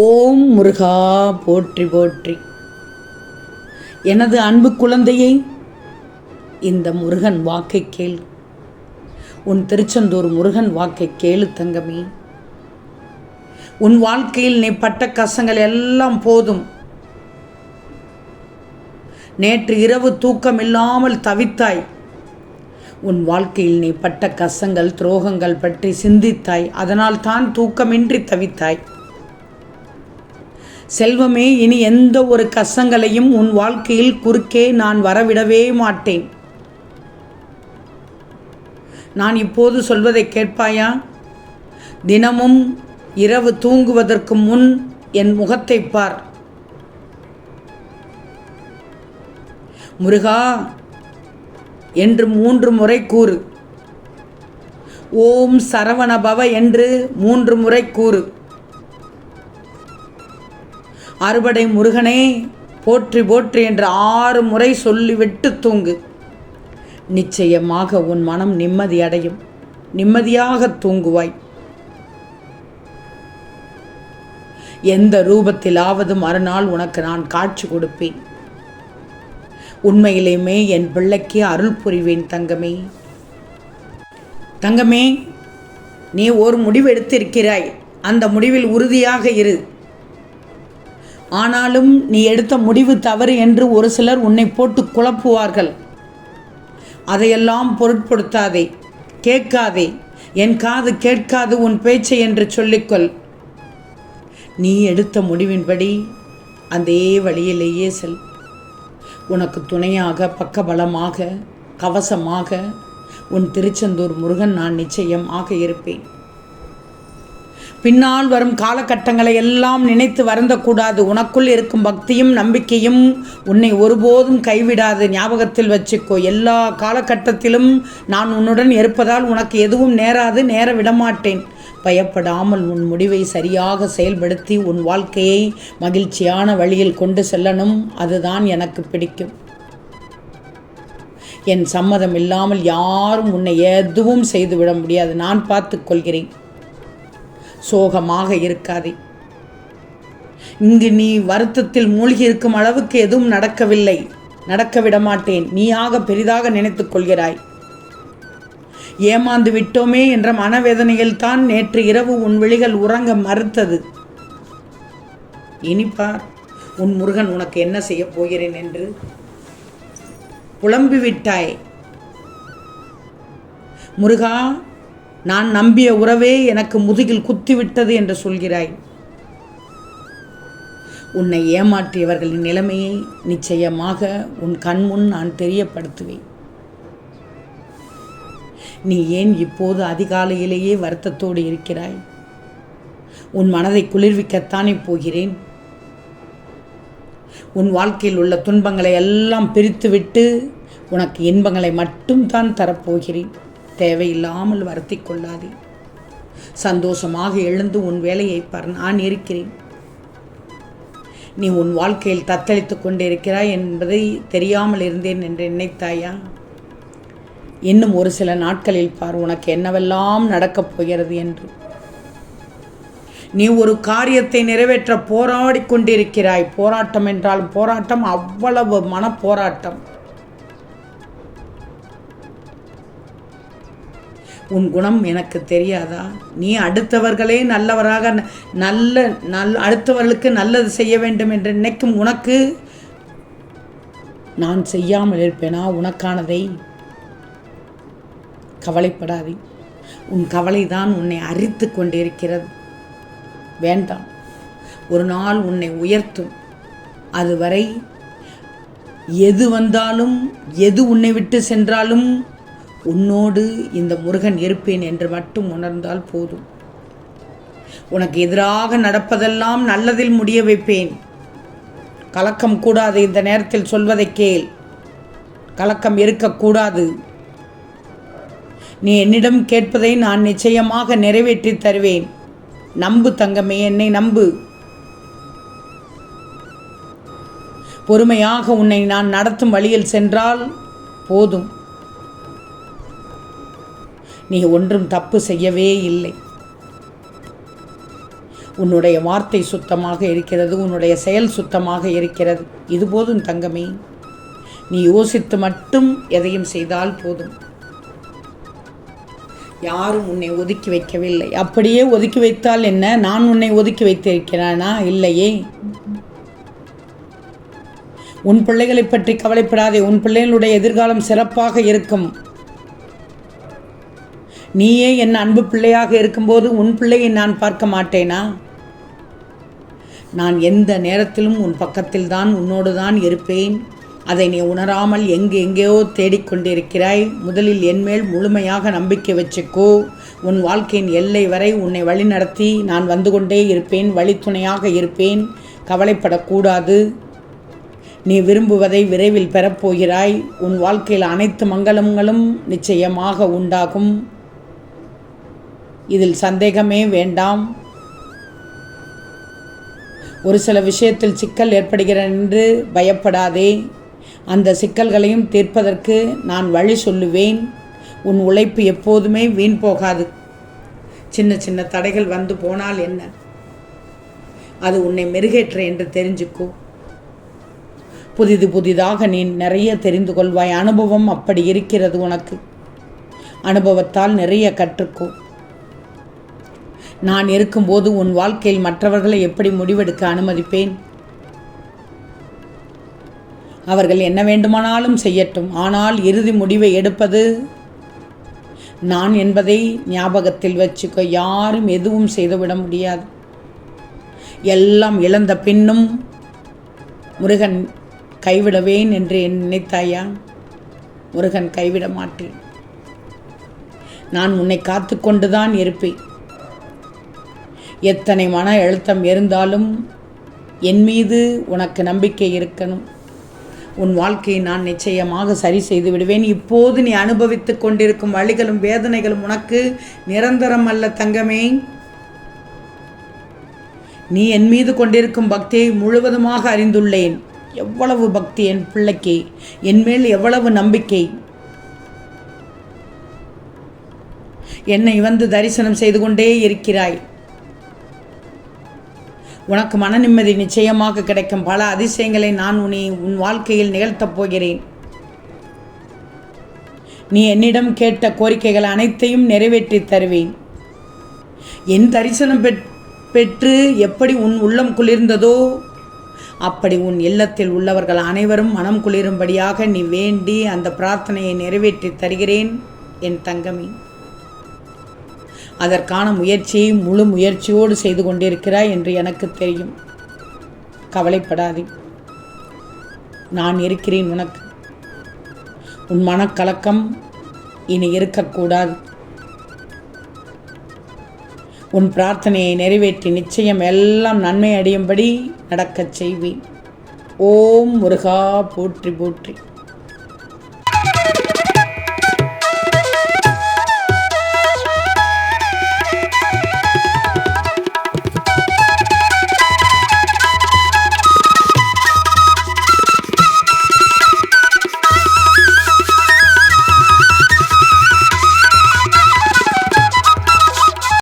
ஓம் முருகா போற்றி போற்றி. எனது அன்பு குழந்தையை இந்த முருகன் வாக்கை கேள். உன் திருச்செந்தூர் முருகன் வாக்கை கேளு தங்கமே. உன் வாழ்க்கையில் நீ பட்ட கசங்கள் எல்லாம் போதும். நேற்று இரவு தூக்கம் இல்லாமல் தவித்தாய். உன் வாழ்க்கையில் நீ பட்ட கசங்கள் துரோகங்கள் பற்றி சிந்தித்தாய். அதனால் தான் தூக்கமின்றி தவித்தாய். செல்வமே இனி எந்த ஒரு கசங்களையும் உன் வாழ்க்கையில் குறுக்கே நான் வரவிடவே மாட்டேன். நான் இப்போது சொல்வதை கேட்பாயா? தினமும் இரவு தூங்குவதற்கு முன் என் முகத்தை பார். முருகா என்று மூன்று முறை கூறு. ஓம் சரவணபவ என்று மூன்று முறை கூறு. அறுபடை முருகனே போற்றி போற்றி என்று ஆறு முறை சொல்லிவிட்டு தூங்கு. நிச்சயமாக உன் மனம் நிம்மதி அடையும். நிம்மதியாக தூங்குவாய். எந்த ரூபத்திலாவது மறுநாள் உனக்கு நான் காட்சி கொடுப்பேன். உண்மையிலேயுமே என் பிள்ளைக்கு அருள் புரிவேன் தங்கமே. தங்கமே நீ ஒரு முடிவு எடுத்திருக்கிறாய். அந்த முடிவில் உறுதியாக இரு. ஆனாலும் நீ எடுத்த முடிவு தவறு என்று ஒரு சிலர் உன்னை போட்டு குழப்புவார்கள். அதையெல்லாம் பொருட்படுத்தாதே கேட்காதே என் காது கேட்காது உன் பேச்சை என்று சொல்லிக்கொள். நீ எடுத்த முடிவின்படி அதே வழியிலேயே செல். உனக்கு துணையாக பக்கபலமாக கவசமாக உன் திருச்செந்தூர் முருகன் நான் நிச்சயமாக இருப்பேன். பின்னால் வரும் காலகட்டங்களை எல்லாம் நினைத்து வருந்தக்கூடாது. உனக்குள் இருக்கும் பக்தியும் நம்பிக்கையும் உன்னை ஒருபோதும் கைவிடாது. ஞாபகத்தில் வச்சுக்கோ எல்லா காலகட்டத்திலும் நான் உன்னுடன் இருப்பதால் உனக்கு எதுவும் நேராது நேர விடமாட்டேன். பயப்படாமல் உன் முடிவை சரியாக செயல்படுத்தி உன் வாழ்க்கையை மகிழ்ச்சியான வழியில் கொண்டு செல்லணும். அதுதான் எனக்கு பிடிக்கும். என் சம்மதம் இல்லாமல் யாரும் உன்னை எதுவும் செய்துவிட முடியாது. நான் பார்த்துக்கொள்கிறேன் சோகமாக இருக்காதே. இங்கு நீ வருத்தத்தில் மூழ்கி இருக்கும் அளவுக்கு எதுவும் நடக்கவில்லை. நடக்க விடமாட்டேன் நீயாக பெரிதாக நினைத்துக் கொள்கிறாய். ஏமாந்து விட்டோமே என்ற மனவேதனையில் தான் நேற்று இரவு உன் விழிகள் உறங்க மறுத்தது. இனிப்பார் உன் முருகன் உனக்கு என்ன செய்யப் போகிறேன் என்று. புலம்பி விட்டாய் முருகா நான் நம்பிய உறவே எனக்கு முதுகில் குத்திவிட்டது என்று சொல்கிறாய். உன்னை ஏமாற்றியவர்களின் நிலைமையை நிச்சயமாக உன் கண்முன் நான் தெரியப்படுத்துவேன். நீ ஏன் இப்போது அதிகாலையிலேயே வருத்தத்தோடு இருக்கிறாய்? உன் மனதை குளிர்விக்கத்தானே போகிறேன்? உன் வாழ்க்கையில் உள்ள துன்பங்களை எல்லாம் பிரித்துவிட்டு உனக்கு இன்பங்களை மட்டும் தான் தரப்போகிறேன். தேவையில்லாமல் வருத்தி கொள்ளாதே சந்தோஷமாக எழுந்து உன் வேலையை பார் நான் இருக்கிறேன். நீ உன் வாழ்க்கையில் தத்தளித்து கொண்டிருக்கிறாய் என்பதை தெரியாமல் இருந்தேன் என்று நினைத்தாயா? இன்னும் ஒரு சில நாட்களில் பார் உனக்கு என்னவெல்லாம் நடக்கப் போகிறது என்று. நீ ஒரு காரியத்தை நிறைவேற்ற போராடி கொண்டிருக்கிறாய். போராட்டம் என்றால் போராட்டம் அவ்வளவு மனப்போராட்டம். உன் குணம் எனக்கு தெரியாதா? நீ அடுத்தவர்களே நல்லவராக நல்ல நல் அடுத்தவர்களுக்கு நல்லது செய்ய வேண்டும் என்று நினைக்கும் உனக்கு நான் செய்யாமல் இருப்பேனா? உனக்கானதை கவலைப்படாதே. உன் கவலை தான் உன்னை அரித்து கொண்டிருக்கிறது. வேண்டாம். ஒரு நாள் உன்னை உயர்த்தும். அதுவரை எது வந்தாலும் எது உன்னை விட்டு சென்றாலும் உன்னோடு இந்த முருகன் இருப்பேன் என்று மட்டும் உணர்ந்தால் போதும். உனக்கு எதிராக நடப்பதெல்லாம் நல்லதில் முடிய வைப்பேன். கலக்கம் கூடாது இந்த நேரத்தில் சொல்வதை கேள். கலக்கம் இருக்கக்கூடாது நீ என்னிடம் கேட்பதை நான் நிச்சயமாக நிறைவேற்றி தருவேன். நம்பு தங்கமே என்னை நம்பு. பொறுமையாக உன்னை நான் நடத்தும் வழியில் சென்றால் போதும். நீ ஒன்றும் தப்பு செய்யவே இல்லை. உன்னுடைய வார்த்தை சுத்தமாக இருக்கிறது உன்னுடைய செயல் சுத்தமாக இருக்கிறது. இது போதும் தங்கமே. நீ யோசித்து மட்டும் எதையும் செய்தால் போதும். யாரும் உன்னை ஒதுக்கி வைக்கவில்லை. அப்படியே ஒதுக்கி வைத்தால் என்ன? நான் உன்னை ஒதுக்கி வைத்திருக்கிறானா? இல்லையே. உன் பிள்ளைகளை பற்றி கவலைப்படாதே. உன் பிள்ளைகளுடைய எதிர்காலம் சிறப்பாக இருக்கும். நீயே என் அன்பு பிள்ளையாக இருக்கும்போது உன் பிள்ளையை நான் பார்க்க மாட்டேனா? நான் எந்த நேரத்திலும் உன் பக்கத்தில் தான் உன்னோடு தான் இருப்பேன். அதை நீ உணராமல் எங்கு எங்கேயோ தேடிக்கொண்டிருக்கிறாய். முதலில் என்மேல் முழுமையாக நம்பிக்கை வச்சுக்கோ. உன் வாழ்க்கையின் எல்லை வரை உன்னை வழிநடத்தி நான் வந்து கொண்டே இருப்பேன் வழித்துணையாக இருப்பேன். கவலைப்படக்கூடாது. நீ விரும்புவதை விரைவில் பெறப்போகிறாய். உன் வாழ்க்கையில் அனைத்து மங்களங்களும் நிச்சயமாக உண்டாகும். இதில் சந்தேகமே வேண்டாம். ஒரு சில விஷயத்தில் சிக்கல் ஏற்படுகிறேன் என்று பயப்படாதே. அந்த சிக்கல்களையும் தீர்ப்பதற்கு நான் வழி சொல்லுவேன். உன் உழைப்பு எப்போதுமே வீண் போகாது. சின்ன சின்ன தடைகள் வந்து போனால் என்ன? அது உன்னை மெருகேற்ற என்று தெரிஞ்சுக்கோ. புதிது புதிதாக நீ நிறைய தெரிந்து கொள்வாய். அனுபவம் அப்படி இருக்கிறது உனக்கு. அனுபவத்தால் நிறைய கற்றுக்கோ. நான் இருக்கும்போது உன் வாழ்க்கையில் மற்றவர்களை எப்படி முடிவெடுக்க அனுமதிப்பேன்? அவர்கள் என்ன வேண்டுமானாலும் செய்யட்டும். ஆனால் இறுதி முடிவை எடுப்பது நான் என்பதை ஞாபகத்தில் வச்சுக்க. யாரும் எதுவும் செய்துவிட முடியாது. எல்லாம் இழந்த பின்னும் முருகன் கைவிடுவேன் என்று என் நினைத்தாயா? முருகன் கைவிட மாட்டேன். நான் உன்னை காத்து கொண்டுதான் இருப்பேன். எத்தனை மன அழுத்தம் இருந்தாலும் என் மீது உனக்கு நம்பிக்கை இருக்கணும். உன் வாழ்க்கையை நான் நிச்சயமாக சரி செய்து விடுவேன். இப்போது நீ அனுபவித்துக் கொண்டிருக்கும் வழிகளும் வேதனைகளும் உனக்கு நிரந்தரம் அல்ல தங்கமே. நீ என் மீது கொண்டிருக்கும் பக்தியை முழுவதுமாக அறிந்துள்ளேன். எவ்வளவு பக்தி என் பிள்ளைக்கு என் மேல் எவ்வளவு நம்பிக்கை. என்னை வந்து தரிசனம் செய்து கொண்டே இருக்கிறாய். உனக்கு மன நிம்மதி நிச்சயமாக கிடைக்கும். பல அதிசயங்களை நான் உன்னை உன் வாழ்க்கையில் நிகழ்த்தப் போகிறேன். நீ என்னிடம் கேட்ட கோரிக்கைகள் அனைத்தையும் நிறைவேற்றி தருவேன். என் தரிசனம் பெற்று எப்படி உன் உள்ளம் குளிர்ந்ததோ அப்படி உன் இல்லத்தில் உள்ளவர்கள் அனைவரும் மனம் குளிரும்படியாக நீ வேண்டி அந்த பிரார்த்தனையை நிறைவேற்றி தருகிறேன் என் தங்கமி. அதற்கான முயற்சியை முழு முயற்சியோடு செய்து கொண்டிருக்கிறாய் என்று எனக்கு தெரியும். கவலைப்படாதே. நான் இருக்கிறேன் உனக்கு. உன் மனக்கலக்கம் இனி இருக்கக்கூடாது. உன் பிரார்த்தனையை நிறைவேற்றி நிச்சயம் எல்லாம் நன்மை அடையும்படி நடக்கச் செய்வேன். ஓம் முருகா போற்றி போற்றி.